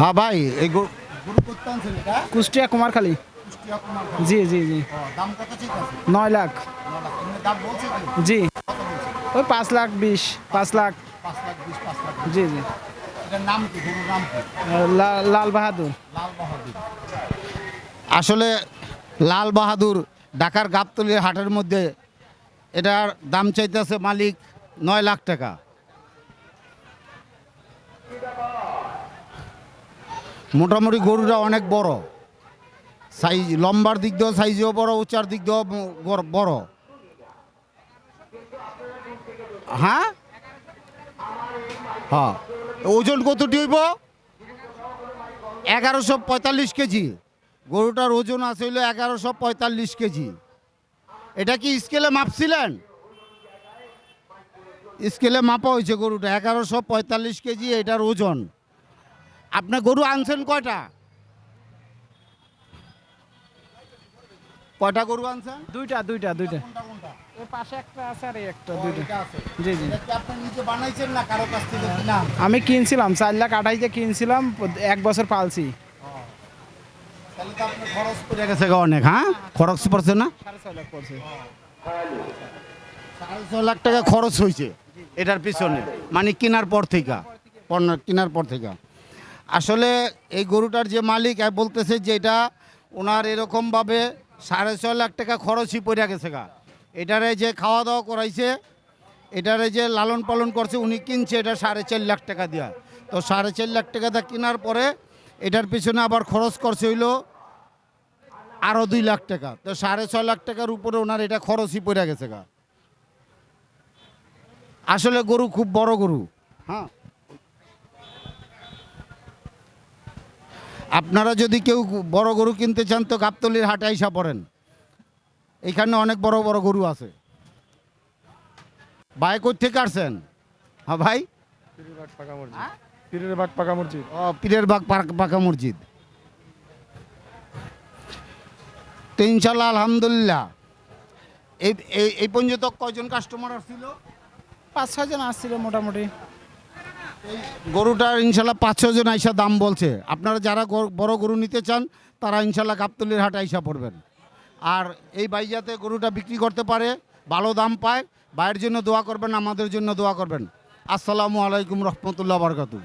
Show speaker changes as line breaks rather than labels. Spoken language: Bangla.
হ্যাঁ ভাই এই গরু
কুষ্টিয়া কুমারখালী। জি জি জি। নয় লাখ।
ন লাখ। এমনি দাম বলছে
জি। ওই পাঁচ লাখ বিশ পাঁচ লাখ। জি জি। লাল বাহাদুর।
আসলে লাল বাহাদুর ঢাকার গাবতলির হাটের মধ্যে এটার দাম চাইতেছে মালিক নয় লাখ টাকা। মোটামুটি গরুটা অনেক বড়। সাইজ, লম্বার দিক দিয়েও সাইজেও বড়, উচ্চার দিক দিয়েও বড়- হ্যাঁ? হ্যাঁ। ওজন কতটি হইব? এগারোশো পঁয়তাল্লিশ কেজি। গরুটার ওজন আছে হইল এগারোশো পঁয়তাল্লিশ কেজি। এটা কি স্কেলে মাপছিলেন? স্কেলে মাপা হয়েছে গরুটা, এগারোশো পঁয়তাল্লিশ কেজি এটার ওজন। আপনি গরু আনছেন কয়টা? কয়টা গরু আনছেন?
দুইটা দুইটা দুইটা। পাশে একটা আছে আর একটা দুইটা। জি জি।
আপনি নিজে বানাইছেন না কারও কাছ থেকে? কিনা
আমি কিনছিলাম চার লাখ আঠাইশে কিনছিলাম এক বছর পালছি।
তাহলে তো আপনার খরচ পড়ে গেছে অনেক হ্যাঁ? খরচ পড়ছে না?
সাড়ে ছয় লাখ পড়ছে।
সাড়ে ছ লাখ টাকা খরচ হয়েছে এটার পিছনে। মানে কেনার পর থেকে পণ্য কেনার পর থেকে। আসলে এই গরুটার যে মালিক বলতেছে যে এটা ওনার এরকমভাবে সাড়ে ছয় লাখ টাকা খরচই পড়ে গেছে গা। এটারে যে খাওয়া দাওয়া করাইছে, এটারে যে লালন পালন করছে, উনি কিনছে এটা সাড়ে চার লাখ টাকা দেওয়া তো সাড়ে চার লাখ টাকা দা কেনার পরে এটার পিছনে আবার খরচ করছে হইল আরও দুই লাখ টাকা। তো সাড়ে ছয় লাখ টাকার উপরে ওনার এটা খরচই পড়ে গেছে গা। আসলে গরু খুব বড় গরু হ্যাঁ। আপনারা যদি কেউ বড় গরু কিনতে চান তো গাবতলির হাটে আইসা পড়েন। এখানে অনেক বড় বড় গরু আছে। ভাই কই থেকে আসছেন? হ্যাঁ ভাই?
পীরের বাগ পাকা মসজিদ।
ও পীরের বাগ পাকা মসজিদ। তো ইনশাল্লাহ আলহামদুলিল্লাহ। এই এই- এই পর্যন্ত কয়জন কাস্টমার আসছিল?
পাঁচ ছয়জন আসছিল মোটামুটি।
গরুটার ইনশাল্লাহ পাঁচ ছজন আইসা দাম বলছে। আপনারা যারা বড় গরু নিতে চান, তারা ইনশাল্লাহ গাবতলির হাটে আইসা পড়বেন। আর এই বাইজাতে গরুটা বিক্রি করতে পারে, ভালো দাম পায় বাইরের জন্য দোয়া করবেন, আমাদের জন্য দোয়া করবেন। আসসালামু আলাইকুম রহমতুল্লাহ বরকাতু